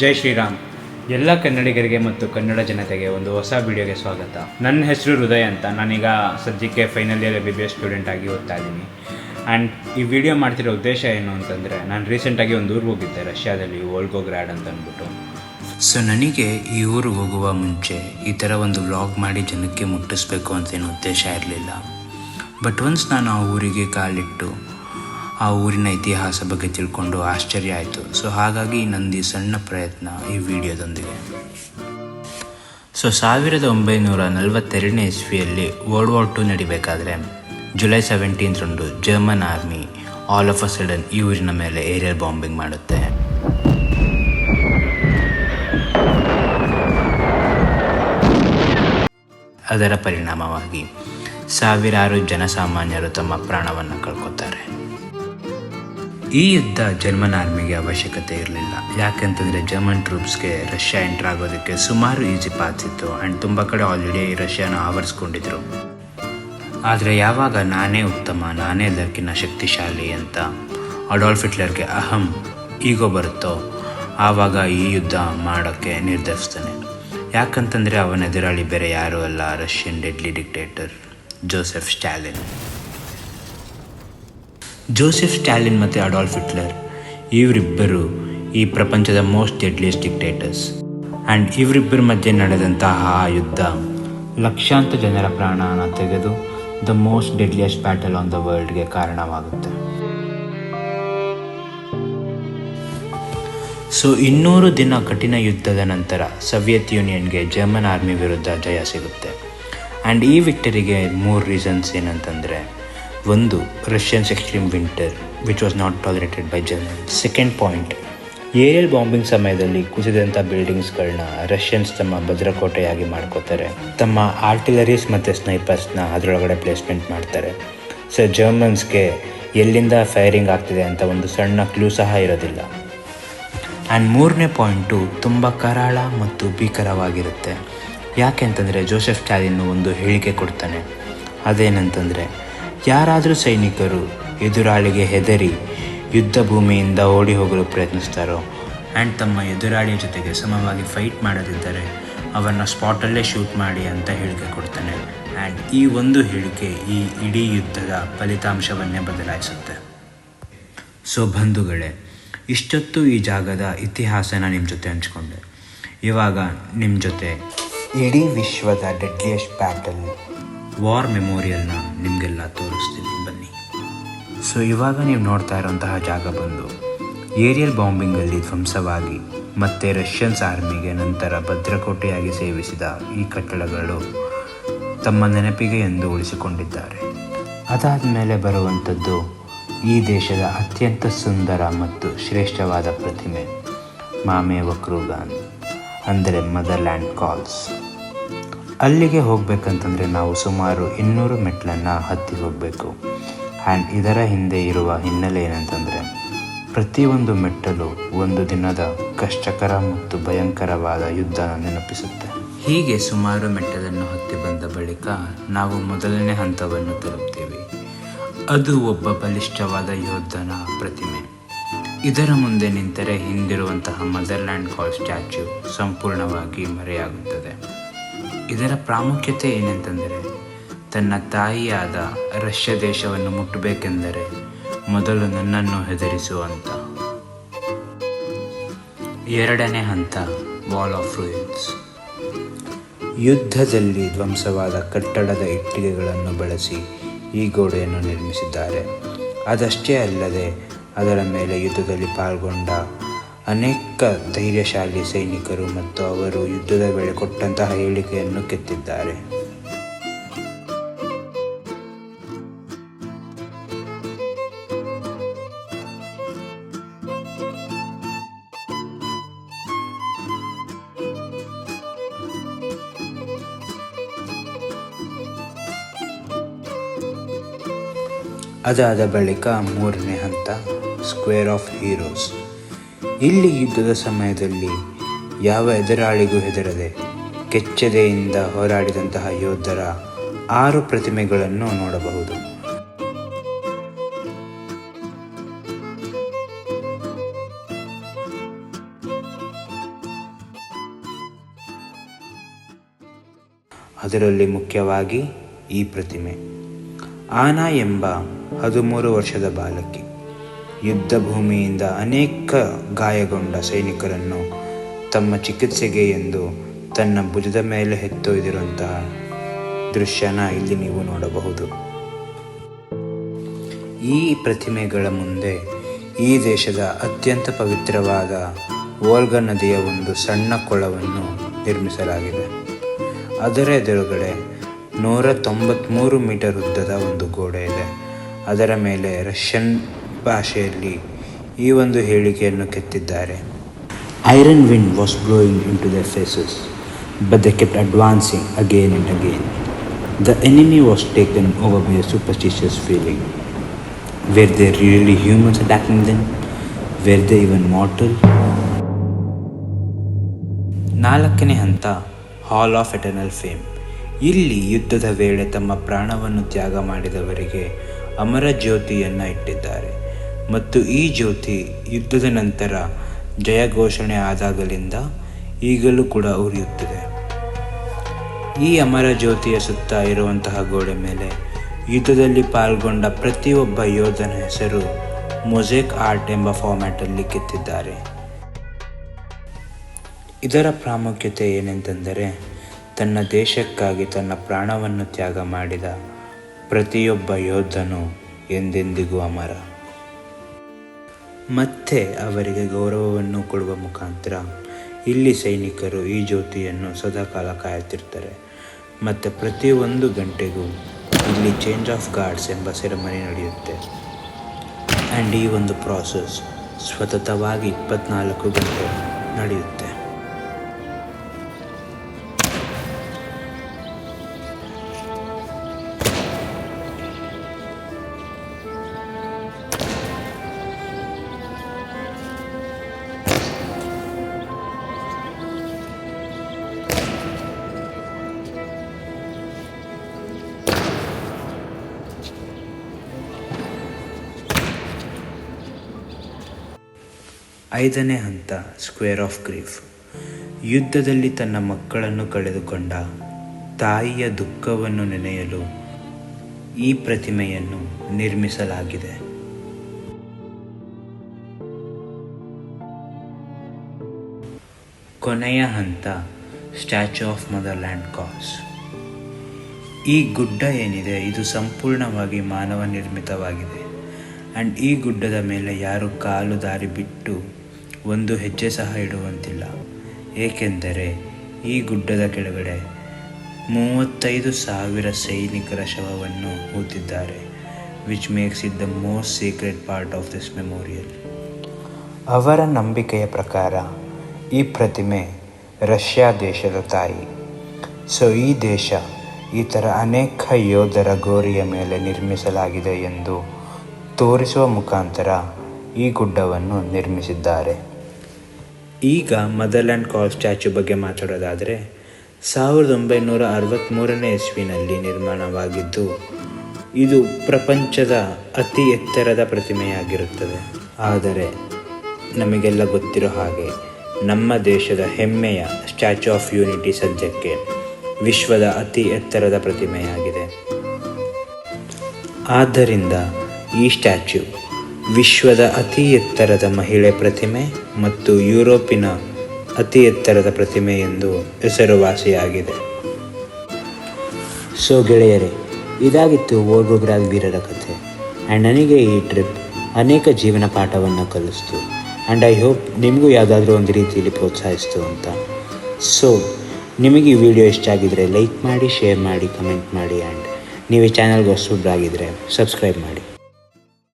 ಜೈ ಶ್ರೀರಾಮ್. ಎಲ್ಲ ಕನ್ನಡಿಗರಿಗೆ ಮತ್ತು ಕನ್ನಡ ಜನತೆಗೆ ಒಂದು ಹೊಸ ವಿಡಿಯೋಗೆ ಸ್ವಾಗತ. ನನ್ನ ಹೆಸರು ಹೃದಯ ಅಂತ. ನಾನೀಗ ಸದ್ಯಕ್ಕೆ final year B B S student ಆಗಿ ಓದ್ತಾ ಇದ್ದೀನಿ. ಆ್ಯಂಡ್ ಈ ವಿಡಿಯೋ ಮಾಡ್ತಿರೋ ಉದ್ದೇಶ ಏನು ಅಂತಂದರೆ, ನಾನು ರೀಸೆಂಟಾಗಿ ಒಂದು ಊರಿಗೆ ಹೋಗಿದ್ದೆ, ರಷ್ಯಾದಲ್ಲಿ ಓಲ್ಗೋಗ್ರಾಡ್ ಅಂತ ಅಂದ್ಬಿಟ್ಟು. ಸೊ ನನಗೆ ಈ ಊರಿಗೆ ಹೋಗುವ ಮುಂಚೆ ಈ ಥರ ಒಂದು ವ್ಲಾಗ್ ಮಾಡಿ ಜನಕ್ಕೆ ಮುಟ್ಟಿಸ್ಬೇಕು ಅಂತ ಏನು ಉದ್ದೇಶ ಇರಲಿಲ್ಲ. ಬಟ್ ಒನ್ಸ್ ನಾನು ಆ ಊರಿಗೆ ಕಾಲಿಟ್ಟು ಆ ಊರಿನ ಇತಿಹಾಸ ಬಗ್ಗೆ ತಿಳ್ಕೊಂಡು ಆಶ್ಚರ್ಯ ಆಯಿತು. ಸೊ ಹಾಗಾಗಿ ನಂದಿ ಸಣ್ಣ ಪ್ರಯತ್ನ ಈ ವಿಡಿಯೋದೊಂದಿಗೆ. ಸೊ ಸಾವಿರದ ಒಂಬೈನೂರ ನಲವತ್ತೆರಡನೇ ಇಸ್ವಿಯಲ್ಲಿ ವರ್ಲ್ಡ್ ವಾರ್ ಟು ನಡಿಬೇಕಾದ್ರೆ July ಸೆವೆಂಟೀನ್ತ್ರಂದು German army all of a sudden ಈ ಊರಿನ ಮೇಲೆ ಏರಿಯಲ್ ಬಾಂಬಿಂಗ್ ಮಾಡುತ್ತೆ. ಅದರ ಪರಿಣಾಮವಾಗಿ ಸಾವಿರಾರು ಜನಸಾಮಾನ್ಯರು ತಮ್ಮ ಪ್ರಾಣವನ್ನು ಕಳ್ಕೊತಾರೆ. ಈ ಯುದ್ಧ ಜರ್ಮನ್ ಆರ್ಮಿಗೆ ಅವಶ್ಯಕತೆ ಇರಲಿಲ್ಲ. ಯಾಕೆಂತಂದರೆ ಜರ್ಮನ್ ಟ್ರೂಪ್ಸ್ಗೆ ರಷ್ಯಾ ಎಂಟರ್ ಆಗೋದಕ್ಕೆ ಸುಮಾರು ಈಜಿ ಪಾತ್ ಇತ್ತು ಆ್ಯಂಡ್ ತುಂಬ ಕಡೆ ಆಲ್ರೆಡಿ ರಷ್ಯಾನ ಆವರಿಸ್ಕೊಂಡಿದ್ರು. ಆದರೆ ಯಾವಾಗ ನಾನೇ ಉತ್ತಮ, ನಾನೇ ಎಲ್ಲಕ್ಕಿಂತ ಶಕ್ತಿಶಾಲಿ ಅಂತ ಅಡಾಲ್ಫ್ ಹಿಟ್ಲರ್ಗೆ ಅಹಂ ಈಗೋ ಬರುತ್ತೋ, ಆವಾಗ ಈ ಯುದ್ಧ ಮಾಡೋಕ್ಕೆ ನಿರ್ಧರಿಸ್ತಾನೆ. ಯಾಕಂತಂದರೆ ಅವನ ಎದುರಾಳಿ ಬೇರೆ ಯಾರೂ ಅಲ್ಲ, Russian deadly dictator Joseph Stalin. Joseph Stalin ಮತ್ತು ಅಡಾಲ್ಫ್ ಹಿಟ್ಲರ್. ಇವರಿಬ್ಬರು ಈ ಪ್ರಪಂಚದ ಮೋಸ್ಟ್ ಡೆಡ್ಲಿಯಸ್ ಡಿಕ್ಟೇಟರ್ಸ್. ಆ್ಯಂಡ್ ಇವರಿಬ್ಬರ ಮಧ್ಯೆ ನಡೆದಂತಹ ಆ ಯುದ್ಧ ಲಕ್ಷಾಂತರ ಜನರ ಪ್ರಾಣನ ತೆಗೆದು the most deadliest battle on the ವರ್ಲ್ಡ್ಗೆ ಕಾರಣವಾಗುತ್ತೆ. ಸೊ, ಇನ್ನೂರು ದಿನ ಕಠಿಣ ಯುದ್ಧದ ನಂತರ ಸೋವಿಯತ್ ಯೂನಿಯನ್ಗೆ ಜರ್ಮನ್ ಆರ್ಮಿ ವಿರುದ್ಧ ಜಯ ಸಿಗುತ್ತೆ. ಆ್ಯಂಡ್ ಈ ವಿಕ್ಟರಿಗೆ ಮೂರು ರೀಸನ್ಸ್ ಏನಂತಂದರೆ ಒಂದು Russians extreme winter which was not tolerated by German second point aerial bombing ಸಮಯದಲ್ಲಿ ಕುಸಿದಂಥ ಬಿಲ್ಡಿಂಗ್ಸ್ಗಳನ್ನ ರಷ್ಯನ್ಸ್ ತಮ್ಮ ಭದ್ರಕೋಟೆಯಾಗಿ ಮಾಡ್ಕೋತಾರೆ. ತಮ್ಮ ಆರ್ಟಿಲರೀಸ್ ಮತ್ತು ಸ್ನೈಪರ್ಸ್ನ ಅದರೊಳಗಡೆ ಪ್ಲೇಸ್ಮೆಂಟ್ ಮಾಡ್ತಾರೆ. ಸೊ ಜರ್ಮನ್ಸ್ಗೆ ಎಲ್ಲಿಂದ ಫೈರಿಂಗ್ ಆಗ್ತಿದೆ ಅಂತ ಒಂದು ಸಣ್ಣ ಕ್ಲೂ ಸಹ ಇರೋದಿಲ್ಲ. ಆ್ಯಂಡ್ ಮೂರನೇ ಪಾಯಿಂಟು ತುಂಬ ಕರಾಳ ಮತ್ತು ಭೀಕರವಾಗಿರುತ್ತೆ. ಯಾಕೆ ಅಂತಂದರೆ, ಜೋಸೆಫ್ ಸ್ಟಾಲಿನ್ ಒಂದು ಹೇಳಿಕೆ ಕೊಡ್ತಾನೆ. ಅದೇನಂತಂದರೆ ಯಾರಾದರೂ ಸೈನಿಕರು ಎದುರಾಳಿಗೆ ಹೆದರಿ ಯುದ್ಧ ಭೂಮಿಯಿಂದ ಓಡಿ ಹೋಗಲು ಪ್ರಯತ್ನಿಸ್ತಾರೋ? ಆ್ಯಂಡ್ ತಮ್ಮ ಎದುರಾಳಿಯ ಜೊತೆಗೆ ಸಮವಾಗಿ ಫೈಟ್ ಮಾಡದಿದ್ದರೆ ಅವನ್ನು ಸ್ಪಾಟಲ್ಲೇ ಶೂಟ್ ಮಾಡಿ ಅಂತ ಹೇಳಿಕೆ ಕೊಡ್ತಾನೆ. ಆ್ಯಂಡ್ ಈ ಒಂದು ಹೇಳಿಕೆ ಈ ಇಡೀ ಯುದ್ಧದ ಫಲಿತಾಂಶವನ್ನೇ ಬದಲಾಯಿಸುತ್ತೆ. ಸೊ ಬಂಧುಗಳೇ, ಇಷ್ಟೊತ್ತು ಈ ಜಾಗದ ಇತಿಹಾಸನ ನಿಮ್ಮ ಜೊತೆ ಹಂಚ್ಕೊಂಡೆ. ಇವಾಗ ನಿಮ್ಮ ಜೊತೆ ಇಡೀ ವಿಶ್ವದ ಡೆಡ್ಲಿಯಸ್ಟ್ ಬ್ಯಾಟಲ್ ವಾರ್ ಮೆಮೋರಿಯಲ್ನ ನಿಮಗೆಲ್ಲ ತೋರಿಸ್ತೀನಿ. ಬನ್ನಿ. ಸೊ ಇವಾಗ ನೀವು ನೋಡ್ತಾ ಇರೋಂತಹ ಜಾಗ ಬಂದು, ಏರಿಯಲ್ ಬಾಂಬಿಂಗಲ್ಲಿ ಧ್ವಂಸವಾಗಿ ಮತ್ತೆ ರಷ್ಯನ್ಸ್ ಆರ್ಮಿಗೆ ನಂತರ ಭದ್ರಕೋಟೆಯಾಗಿ ಸೇವಿಸಿದ ಈ ಕಟ್ಟಡಗಳು ತಮ್ಮ ನೆನಪಿಗೆ ಎಂದು ಉಳಿಸಿಕೊಂಡಿದ್ದಾರೆ. ಅದಾದ ಮೇಲೆ ಬರುವಂಥದ್ದು ಈ ದೇಶದ ಅತ್ಯಂತ ಸುಂದರ ಮತ್ತು ಶ್ರೇಷ್ಠವಾದ ಪ್ರತಿಮೆ ಮಾಮೆ ವಕ್ರೂಗಾನ್ ಅಂದರೆ ಮದರ್ಲ್ಯಾಂಡ್ ಕಾಲ್ಸ್. ಅಲ್ಲಿಗೆ ಹೋಗಬೇಕಂತಂದರೆ ನಾವು ಸುಮಾರು ಇನ್ನೂರು ಮೆಟ್ಲನ್ನು ಹತ್ತಿ ಹೋಗಬೇಕು. ಆ್ಯಂಡ್ ಇದರ ಹಿಂದೆ ಇರುವ ಹಿನ್ನೆಲೆ ಏನಂತಂದರೆ, ಪ್ರತಿಯೊಂದು ಮೆಟ್ಟಲು ಒಂದು ದಿನದ ಕಷ್ಟಕರ ಮತ್ತು ಭಯಂಕರವಾದ ಯುದ್ಧನ ನೆನಪಿಸುತ್ತೆ. ಹೀಗೆ ಸುಮಾರು ಮೆಟ್ಟಲನ್ನು ಹತ್ತಿ ಬಂದ ಬಳಿಕ ನಾವು ಮೊದಲನೇ ಹಂತವನ್ನು ತಲುಪ್ತೀವಿ. ಅದು ಒಬ್ಬ ಬಲಿಷ್ಠವಾದ ಯೋಧನ ಪ್ರತಿಮೆ. ಇದರ ಮುಂದೆ ನಿಂತರೆ ಹಿಂದಿರುವಂತಹ ಮದರ್ಲ್ಯಾಂಡ್ ಕಾಲ್ ಸ್ಟ್ಯಾಚ್ಯೂ ಸಂಪೂರ್ಣವಾಗಿ ಮರೆಯಾಗುತ್ತದೆ. ಇದರ ಪ್ರಾಮುಖ್ಯತೆ ಏನೆಂತಂದರೆ, ತನ್ನ ತಾಯಿಯಾದ ರಷ್ಯ ದೇಶವನ್ನು ಮುಟ್ಟಬೇಕೆಂದರೆ ಮೊದಲು ನನ್ನನ್ನು ಹೆದರಿಸುವಂತ. ಎರಡನೇ ಹಂತ ವಾಲ್ ಆಫ್ ರೂಯಿನ್ಸ್ ಯುದ್ಧದಲ್ಲಿ ಧ್ವಂಸವಾದ ಕಟ್ಟಡದ ಇಟ್ಟಿಗೆಗಳನ್ನು ಬಳಸಿ ಈ ಗೋಡೆಯನ್ನು ನಿರ್ಮಿಸಿದ್ದಾರೆ. ಅದಷ್ಟೇ ಅಲ್ಲದೆ, ಅದರ ಮೇಲೆ ಯುದ್ಧದಲ್ಲಿ ಪಾಲ್ಗೊಂಡ ಅನೇಕ ಧೈರ್ಯಶಾಲಿ ಸೈನಿಕರು ಮತ್ತು ಅವರು ಯುದ್ಧದ ವೇಳೆ ಕೊಟ್ಟಂತಹ ಹೇಳಿಕೆಯನ್ನು ಕೆತ್ತಿದ್ದಾರೆ. ಅದಾದ ಬಳಿಕ ಮೂರನೇ ಹಂತ ಸ್ಕ್ವೇರ್ ಆಫ್ ಹೀರೋಸ್ ಇಲ್ಲಿ ಯುದ್ಧದ ಸಮಯದಲ್ಲಿ ಯಾವ ಎದುರಾಳಿಗೂ ಹೆದರದೆ ಕೆಚ್ಚದೆಯಿಂದ ಹೋರಾಡಿದಂತಹ ಯೋಧರ ಆರು ಪ್ರತಿಮೆಗಳನ್ನು ನೋಡಬಹುದು. ಅದರಲ್ಲಿ ಮುಖ್ಯವಾಗಿ ಈ ಪ್ರತಿಮೆ. ಆನಾ ಎಂಬ ಹದಿಮೂರು ವರ್ಷದ ಬಾಲಕಿ. ಯುದ್ಧ ಭೂಮಿಯಿಂದ ಅನೇಕ ಗಾಯಗೊಂಡ ಸೈನಿಕರನ್ನು ತಮ್ಮ ಚಿಕಿತ್ಸೆಗೆ ಎಂದು ತನ್ನ ಭುಜದ ಮೇಲೆ ಹೆತ್ತೊಯ್ದಿರುವಂತಹ ದೃಶ್ಯನ ಇಲ್ಲಿ ನೀವು ನೋಡಬಹುದು. ಈ ಪ್ರತಿಮೆಗಳ ಮುಂದೆ ಈ ದೇಶದ ಅತ್ಯಂತ ಪವಿತ್ರವಾದ ವೋಲ್ಗಾ ನದಿಯ ಒಂದು ಸಣ್ಣ ಕೊಳವನ್ನು ನಿರ್ಮಿಸಲಾಗಿದೆ. ಅದರ ಎದುರುಗಡೆ ನೂರ ತೊಂಬತ್ತ್ಮೂರು ಮೀಟರ್ ಉದ್ದದ ಒಂದು ಗೋಡೆ ಇದೆ. ಅದರ ಮೇಲೆ ರಷ್ಯನ್ ಭಾಷೆಯಲ್ಲಿ ಈ ಒಂದು ಹೇಳಿಕೆಯನ್ನು ಕೆತ್ತಿದ್ದಾರೆ. Iron wind was blowing into the faces but the kept advancing again and again the enemy was taken over by a superstitious feeling were they really humans attacking then were they even mortal ನಾಲ್ಕನೇ ಹಂತ ಹಾಲ್ of eternal fame ಇಲ್ಲಿ ಯುದ್ಧದ ವೇಳೆ ತಮ್ಮ ಪ್ರಾಣವನ್ನು ತ್ಯಾಗ ಮಾಡಿದವರಿಗೆ ಅಮರ ಜ್ಯೋತಿಯನ್ನು ಇಟ್ಟಿದ್ದಾರೆ. ಮತ್ತು ಈ ಜ್ಯೋತಿ ಯುದ್ಧದ ನಂತರ ಜಯ ಘೋಷಣೆ ಆದಾಗಲಿಂದ ಈಗಲೂ ಕೂಡ ಉರಿಯುತ್ತದೆ. ಈ ಅಮರ ಜ್ಯೋತಿಯ ಸುತ್ತ ಇರುವಂತಹ ಗೋಡೆ ಮೇಲೆ ಯುದ್ಧದಲ್ಲಿ ಪಾಲ್ಗೊಂಡ ಪ್ರತಿಯೊಬ್ಬ ಯೋಧನ ಹೆಸರು ಮೊಜೆಕ್ ಆರ್ಟ್ ಎಂಬ ಫಾರ್ಮ್ಯಾಟಲ್ಲಿ ಕೆತ್ತಿದ್ದಾರೆ. ಇದರ ಪ್ರಾಮುಖ್ಯತೆ ಏನೆಂತಂದರೆ ತನ್ನ ದೇಶಕ್ಕಾಗಿ ತನ್ನ ಪ್ರಾಣವನ್ನು ತ್ಯಾಗ ಮಾಡಿದ ಪ್ರತಿಯೊಬ್ಬ ಯೋಧನು ಎಂದೆಂದಿಗೂ ಅಮರ. ಮತ್ತೆ ಅವರಿಗೆ ಗೌರವವನ್ನು ಕೊಡುವ ಮುಖಾಂತರ ಇಲ್ಲಿ ಸೈನಿಕರು ಈ ಜ್ಯೋತಿಯನ್ನು ಸದಾಕಾಲ ಕಾಯುತ್ತಿರ್ತಾರೆ ಮತ್ತು ಪ್ರತಿಯೊಂದು ಗಂಟೆಗೂ ಇಲ್ಲಿ ಚೇಂಜ್ ಆಫ್ ಗಾರ್ಡ್ಸ್ ಎಂಬ ಸೆರೆಮನಿ ನಡೆಯುತ್ತೆ. ಆ್ಯಂಡ್ ಈ ಒಂದು ಪ್ರಾಸೆಸ್ ಸ್ವತತವಾಗಿ ಇಪ್ಪತ್ನಾಲ್ಕು ಗಂಟೆ ನಡೆಯುತ್ತೆ. ಐದನೇ ಹಂತ ಸ್ಕ್ವೇರ್ ಆಫ್ ಗ್ರೀಫ್ ಯುದ್ಧದಲ್ಲಿ ತನ್ನ ಮಕ್ಕಳನ್ನು ಕಳೆದುಕೊಂಡ ತಾಯಿಯ ದುಃಖವನ್ನು ನೆನೆಯಲು ಈ ಪ್ರತಿಮೆಯನ್ನು ನಿರ್ಮಿಸಲಾಗಿದೆ. ಕೊನೆಯ ಹಂತ ಸ್ಟ್ಯಾಚ್ಯೂ ಆಫ್ ಮದರ್ಲ್ಯಾಂಡ್ ಕಾಸ್ ಈ ಗುಡ್ಡ ಏನಿದೆ, ಇದು ಸಂಪೂರ್ಣವಾಗಿ ಮಾನವ ನಿರ್ಮಿತವಾಗಿದೆ ಆ್ಯಂಡ್ ಈ ಗುಡ್ಡದ ಮೇಲೆ ಯಾರು ಕಾಲು ದಾರಿ ಬಿಟ್ಟು ಒಂದು ಹೆಜ್ಜೆ ಸಹ ಇಡುವಂತಿಲ್ಲ. ಏಕೆಂದರೆ ಈ ಗುಡ್ಡದ ಕೆಳಗಡೆ ಮೂವತ್ತೈದು ಸಾವಿರ ಸೈನಿಕರ ಶವವನ್ನು ಹೂತಿದ್ದಾರೆ. Which makes it the most secret part of this memorial ಅವರ ನಂಬಿಕೆಯ ಪ್ರಕಾರ, ಈ ಪ್ರತಿಮೆ ರಷ್ಯಾ ದೇಶದ ತಾಯಿ. ಸೊ ಈ ದೇಶ ಈ ಥರ ಅನೇಕ ಯೋಧರ ಗೋರಿಯ ಮೇಲೆ ನಿರ್ಮಿಸಲಾಗಿದೆ ಎಂದು ತೋರಿಸುವ ಮುಖಾಂತರ ಈ ಗುಡ್ಡವನ್ನು ನಿರ್ಮಿಸಿದ್ದಾರೆ. ಈಗ ಮದರ್ಲ್ಯಾಂಡ್ ಕಾಲ್ ಸ್ಟ್ಯಾಚು ಬಗ್ಗೆ ಮಾತಾಡೋದಾದರೆ ಸಾವಿರದ ಒಂಬೈನೂರ ಅರವತ್ತ್ಮೂರನೇ ಇಸ್ವಿನಲ್ಲಿ ನಿರ್ಮಾಣವಾಗಿದ್ದು, ಇದು ಪ್ರಪಂಚದ ಅತಿ ಎತ್ತರದ ಪ್ರತಿಮೆಯಾಗಿರುತ್ತದೆ. ಆದರೆ ನಮಗೆಲ್ಲ ಗೊತ್ತಿರೋ ಹಾಗೆ ನಮ್ಮ ದೇಶದ ಹೆಮ್ಮೆಯ ಸ್ಟ್ಯಾಚ್ಯೂ ಆಫ್ ಯೂನಿಟಿ ಸದ್ಯಕ್ಕೆ ವಿಶ್ವದ ಅತಿ ಎತ್ತರದ ಪ್ರತಿಮೆಯಾಗಿದೆ. ಆದ್ದರಿಂದ ಈ ಸ್ಟ್ಯಾಚ್ಯೂ ವಿಶ್ವದ ಅತಿ ಎತ್ತರದ ಮಹಿಳೆ ಪ್ರತಿಮೆ ಮತ್ತು ಯುರೋಪಿನ ಅತಿ ಎತ್ತರದ ಪ್ರತಿಮೆ ಎಂದು ಹೆಸರುವಾಸಿಯಾಗಿದೆ. ಸೊ ಗೆಳೆಯರೇ, ಇದಾಗಿತ್ತು ಓರ್ವೋಗ್ರಾಲ್ ವೀರರ ಕಥೆ. ಆ್ಯಂಡ್ ನನಗೆ ಈ ಟ್ರಿಪ್ ಅನೇಕ ಜೀವನ ಪಾಠವನ್ನು ಕಲಿಸ್ತು. ಆ್ಯಂಡ್ ಐ ಹೋಪ್ ನಿಮಗೂ ಯಾವುದಾದ್ರೂ ಒಂದು ರೀತಿಯಲ್ಲಿ ಪ್ರೋತ್ಸಾಹಿಸ್ತು ಅಂತ. ಸೊ ನಿಮಗೆ ಈ ವಿಡಿಯೋ ಇಷ್ಟ ಆಗಿದರೆ ಲೈಕ್ ಮಾಡಿ ಶೇರ್ ಮಾಡಿ ಕಮೆಂಟ್ ಮಾಡಿ ಆ್ಯಂಡ್ ನೀವು ಈ ಚಾನಲ್ಗೆ ಹೊಸಬ್ರಾಗಿದ್ದರೆ ಸಬ್ಸ್ಕ್ರೈಬ್ ಮಾಡಿ.